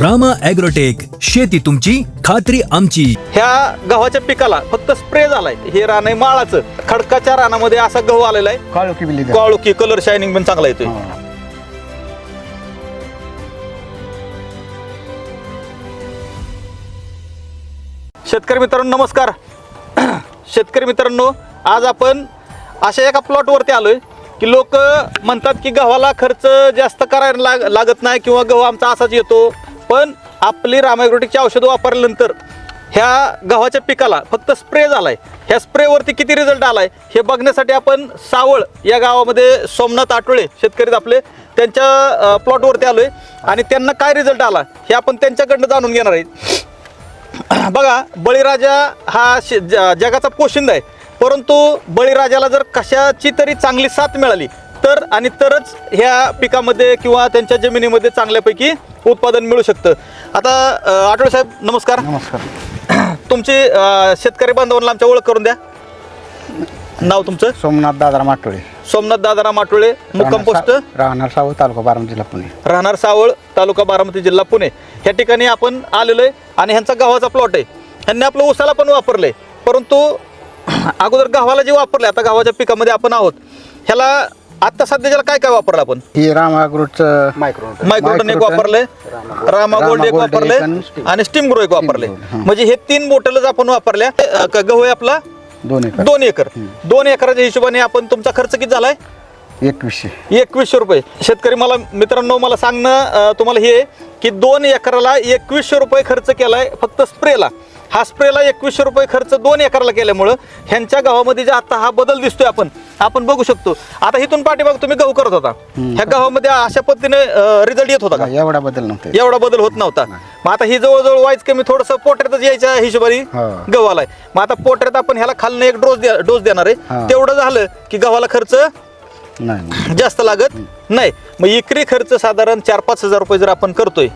Rama agrotech शेती तुमची खात्री आमची. ह्या गव्हाच्या पिकाला फक्त स्प्रे झालाय. हे रान आहे माळाचं. खडकाच्या रानामध्ये असा गहू आलेला आहे. काळू की बिल्ली काळुकी कलर शायनिंग पण चांगला येतोय. शेतकरी मित्रांनो नमस्कार. शेतकरी मित्रांनो आज आपण अशा एका प्लॉटवरती आलोय की लोक म्हणतात की गव्हाला खर्च जास्त करायला लाग लागत नाही किंवा गहू आमचा असाच येतो. पण आपली रामायग्रोटिकची औषधं वापरल्यानंतर ह्या गव्हाच्या पिकाला फक्त स्प्रे झालाय. ह्या स्प्रेवरती किती रिझल्ट आलाय हे बघण्यासाठी आपण सावळ या गावामध्ये सोमनाथ आटोळे शेतकरी आपले त्यांच्या प्लॉटवरती आलोय. आणि त्यांना काय रिझल्ट आला हे आपण त्यांच्याकडनं जाणून घेणार आहे. बघा बळीराजा हा श ज- जगाचा पोशिंदा आहे. परंतु बळीराजाला जर कशाची तरी चांगली साथ मिळाली तर आणि तरच ह्या पिकामध्ये किंवा त्यांच्या जमिनीमध्ये चांगल्यापैकी उत्पादन मिळू शकतं. आता अं, आठवले साहेब नमस्कार. नमस्कार. तुमची अं, शेतकरी बांधवांना आमच्या ओळख करून द्या. नाव तुमचं? सोमनाथ दादा माटोळे. सोमनाथ दादाराम आठवळे मुक्काम पोस्ट. राहणार सावळ तालुका बारामती जिल्हा पुणे. राहणार सावळ तालुका बारामती जिल्हा पुणे. ह्या ठिकाणी आपण आलेलो आहे आणि ह्यांचा गव्हाचा प्लॉट आहे. ह्यांनी आपलं उसाला पण वापरलंय. परंतु अगोदर गव्हाला जे वापरले आता गव्हाच्या पिकामध्ये आपण आहोत. ह्याला आता सध्याच्याला काय काय वापरलं आपण? ही मायक्रोटन एक वापरलंय. रामा गोल्ड एक रामा गोल्ड वापरले एक आणि स्टीम. ग्रो एक वापरले. म्हणजे हे तीन बोटलच आपण वापरल्या. अ, क- गहू आहे आपला? दोन एकर. दोन एकर. दोन एकराच्या हिशोबाने आपण तुमचा खर्च किती झालाय? एकवीसशे. एकवीसशे रुपये. शेतकरी मला मित्रांनो मला सांगणं अं, तुम्हाला हे आहे की दोन एकराला एकवीसशे रुपये खर्च केलाय फक्त स्प्रेला. हा स्प्रेला एकवीसशे रुपये खर्च दोन एकराला केल्यामुळं ह्यांच्या गावामध्ये जे आता हा बदल दिसतोय आपण आपण बघू शकतो. आता इथून पाठीमाग तुम्ही गहू करत होता. ह्या गावामध्ये अशा पद्धतीने रिझल्ट येत होता का? एवढा बदल नव्हता एवढा बदल होत नव्हता. मग आता ही जवळजवळ वाईज कमी थोडंसं पोटऱ्यातच यायच्या हिशोबाने हा. गहू आलाय मग आता पोटऱ्यात आपण ह्याला खालनं एक डोस डोस देणार आहे. तेवढं झालं की गव्हाला खर्च जास्त लागत नाही. मग इकरी खर्च साधारण चार पाच हजार रुपये जर आपण करतोय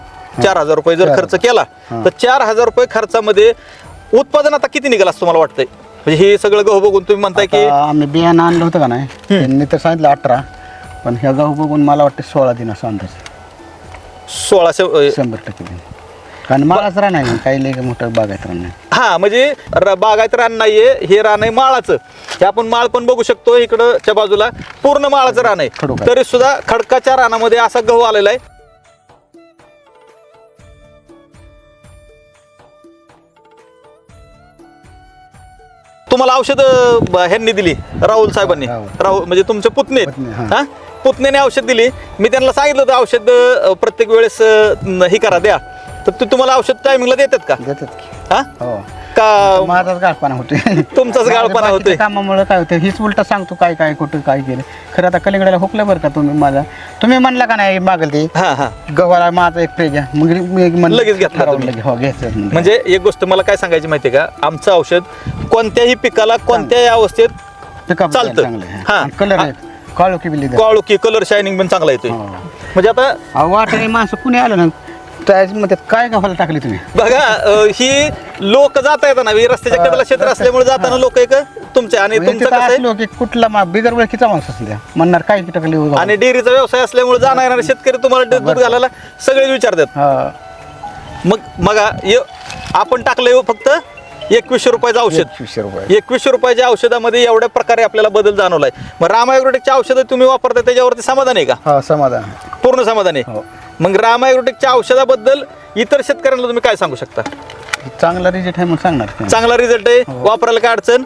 चार हजार रुपये जर खर्च. केला. तर चार हजार रुपये खर्चामध्ये उत्पादन आता किती निघाल असं तुम्हाला वाटतंय? म्हणजे हे सगळं गहू बघून तुम्ही म्हणताय की आता आम्ही बियाणं आणलं होतं का नाही? त्यांनी तर सांगितलं अठरा. पण ह्या गहू बघून मला वाटतं सोळा दिन असं अंदाज सोळाशे अं, शंभर टक्के दिन कारण मलाच राहणार नाही काही लई मोठं बागायत राहणार हा म्हणजे र- बागायत रान नाहीये हे रान आहे माळाचं. हे आपण माळ पण बघू शकतो इकडच्या बाजूला. पूर्ण माळाचं रान आहे. खडूक आहे. तरी सुद्धा खडकाच्या रानामध्ये असा गहू आलेला आहे. तुम्हाला औषध ह्यांनी दिली राहुल साहेबांनी. राहुल. म्हणजे तुमचे पुतणे हा. पुतण्याने औषध दिली. मी त्यांना सांगितलं होतं औषध प्रत्येक वेळेस हे करा द्या. तर ते तुम्हाला औषध टायमिंगला देतात का? देतात की. हा? हो. का माझाच गाळपणा होतोय. तुमचाच गाळपणा होतोय. कामामुळे काय होतं हीच उलटा सांगतो काय काय कुठं काय केलं. खरं आता कलिंगडाला हुकलं बरं का तुम्ही माझा तुम्ही म्हणला का नाही मागल ते? हा हा. गव्हाला माझा एक आहे मग मी म्हणलं, लगेच घेतला ठरवलं तुम्ही. लगेच, हो घ्यायचं म्हणलं. म्हणजे एक गोष्ट मला काय सांगायची माहितीये का? आमचं औषध कोणत्याही पिकाला कोणत्याही अवस्थेत Pickup चालतं. चांगलं आहे. हा. आणि कलर आहे काळू की बिल्ली काळुकी कलर शायनिंग पण चांगला येतोय. हो. म्हणजे आता अहो वाटणे माणसं कुणी आलं ना त्याच मध्ये काय गव्हाला टाकली तुम्ही? बघा अं, ही लोक जाता येताना ही रस्त्याच्या हा, कडेला क्षेत्र असल्यामुळे जाताना लोक एक तुमचे आणि म्हणजे तुमचं कसं आहे? कुठला मा- बिगर ओळखीचा माणूस असू द्या म्हणणार काय टाकली हो आणि डेअरीचा व्यवसाय असल्यामुळे जाणार येणारे शेतकरी तुम्हाला दूध घालायला सगळे विचारतात. हा. मग मग आपण टाकलंय फक्त एकवीसशे रुपयाचं औषध. एकवीसशे रुपये. एकवीसशे रुपयाच्या औषधामध्ये एवढ्या प्रकारे आपल्याला बदल जाणवलाय. मग रामायग्रोटेकच्या औषधं तुम्ही वापरता त्याच्यावरती समाधान आहे का? हा समाधान. पूर्ण समाधान आहे. हो. मग रामायग्रोटेकच्या औषधाबद्दल इतर शेतकऱ्यांना तुम्ही काय सांगू शकता? चांगला रिजेक्ट आहे म्हणून सांगणार चांगला रिझल्ट आहे वापरायला काय अडचण?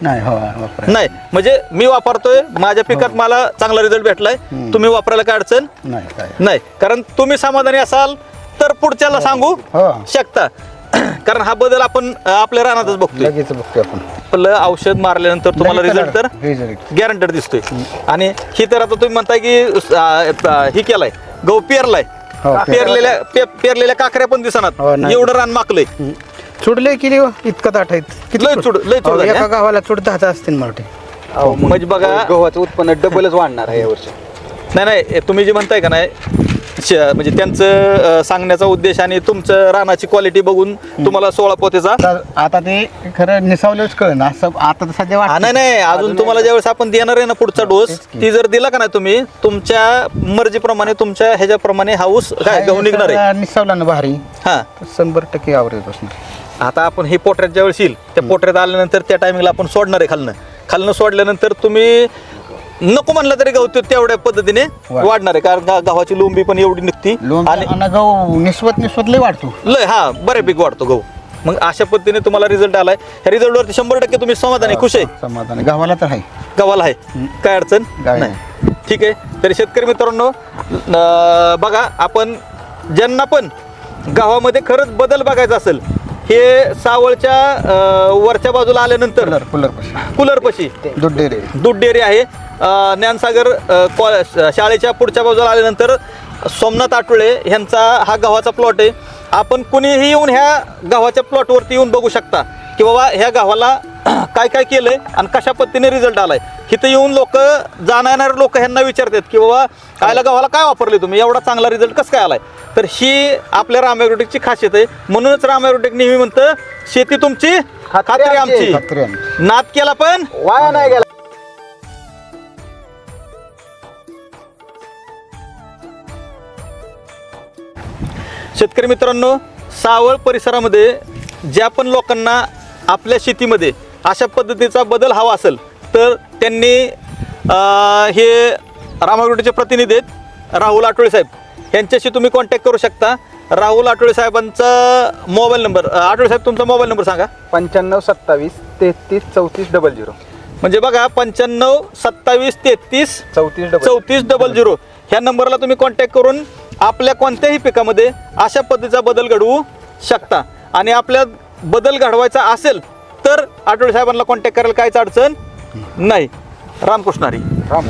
नाही हो वापरा नाही म्हणजे मी वापरतोय माझ्या पिकात मला चांगला रिझल्ट भेटलाय तुम्ही वापरायला काय अडचण? नाही काय नाही कारण तुम्ही समाधानी असाल तर पुढच्याला सांगू हो. शकता. कारण हा बदल आपण अं, आपल्या रानातच बघतोय. लगेच बघतो आपण. आपलं औषध मारल्यानंतर तुम्हाला लगेच रिझल्ट तर result. गॅरंटेड दिसतोय. आणि ही तर आता तुम्ही म्हणताय की अं, अं, ही केलाय गहू पेरलाय. हो, पेर- पेरलेल्या पे- पेरलेल्या काकऱ्या पण दिसणार हो, नाही. एवढं रान माकलंय चुडले किती हो? इतकं दाट आहेत किती लय चुड- लय चुड झाली, एका हा? गावाला चुड दहा असतील मला वाटते म्हणजे बघा गव्हाचं उत्पन्न डबलच वाढणार आहे यावर्षी नाही नाही तुम्ही जे म्हणताय का नाही श- म्हणजे त्यांचं अं, सांगण्याचा उद्देश आणि तुमचं रानाची क्वालिटी बघून तुम्हाला सोळा पोतेचा आता आता ते खरं निसावल्याच कळ ना. असं आता तर सध्या हा, वाटतं. नाही नाही अजून तुम्हाला ज्यावेळेस आपण देणार आहे ना पुढचा डोस. ती जर दिला का नाही तुम्ही तुमच्या मर्जीप्रमाणे तुमच्या ह्याच्याप्रमाणे हाऊस काय काय गहू निघणार आहे? निसावला ना भारी. हा. तर शंभर टक्के आवरेज बसणार आता आपण हे पोटऱ्यात ज्यावेळेस येईल त्या पोटऱ्यात आल्यानंतर त्या टायमिंगला आपण सोडणार आहे खालनं. खालनं सोडल्यानंतर तुम्ही नको म्हणलं तरी गहू ते तेवढ्या पद्धतीने वाढ. वाढणार आहे. कारण गा- गव्हाची लोंबी पण एवढी निघती. आणि आणि गहू निस्वत निस्वत लय वाढतो. लय हा बऱ्यापैकी वाढतो गहू. मग अशा पद्धतीने तुम्हाला रिझल्ट आलाय. ह्या रिझल्टवरती शंभर टक्के तुम्ही समाधानी खुश आहे? समाधान. गव्हाला तर आहे. गव्हाला आहे. काय अडचण? काय नाही. ठीक आहे. तरी शेतकरी मित्रांनो अं, बघा आपण ज्यांना पण गावामध्ये खरंच बदल बघायचा असेल हे सावळच्या अं, वरच्या बाजूला आल्यानंतर कुलर कुलर पाशी. कुलरपशी दूध डेअरी. दूध डेअरी आहे. अं, ज्ञानसागर अं, कॉ- शाळेच्या पुढच्या बाजूला आल्यानंतर सोमनाथ आठवळे ह्यांचा हा गव्हाचा प्लॉट आहे. आपण कुणीही येऊन ह्या गव्हाच्या प्लॉटवरती येऊन बघू शकता की बाबा ह्या गव्हाला काय काय केलंय आणि कशा पद्धतीने रिझल्ट आलाय? इथं येऊन लोक जाणारे लोक ह्यांना विचारतात की बाबा कायला गव्हाला काय वापरले तुम्ही? एवढा चांगला रिझल्ट कसं काय आलाय? तर ही आपल्या रामायग्रोटेकची खासियत आहे. म्हणूनच रामायग्रोटेक नेहमी म्हणतं शेती तुमची खात्री आमची. नाद केला पण वाया नाही गेला. शेतकरी मित्रांनो सावळ परिसरामध्ये ज्या पण लोकांना आपल्या शेतीमध्ये अशा पद्धतीचा बदल हवा असेल तर त्यांनी हे रामागुटीचे प्रतिनिधी आहेत राहुल आठवळे साहेब. यांच्याशी तुम्ही कॉन्टॅक्ट करू शकता. राहुल आठवळे साहेबांचा मोबाईल नंबर अं, आठवळे साहेब तुमचा मोबाईल नंबर सांगा. पंच्याण्णव सत्तावीस तेहतीस चौतीस डबल झिरो म्हणजे बघा पंच्याण्णव सत्तावीस तेहतीस चौतीस चौतीस डबल झिरो ह्या नंबरला तुम्ही कॉन्टॅक्ट करून आपल्या कोणत्याही पिकामध्ये अशा पद्धतीचा बदल घडवू शकता. आणि आपल्या बदल घडवायचा असेल तर आठवडे साहेबांना कॉन्टॅक्ट करायला काहीच अडचण नाही. रामकृष्णारी राम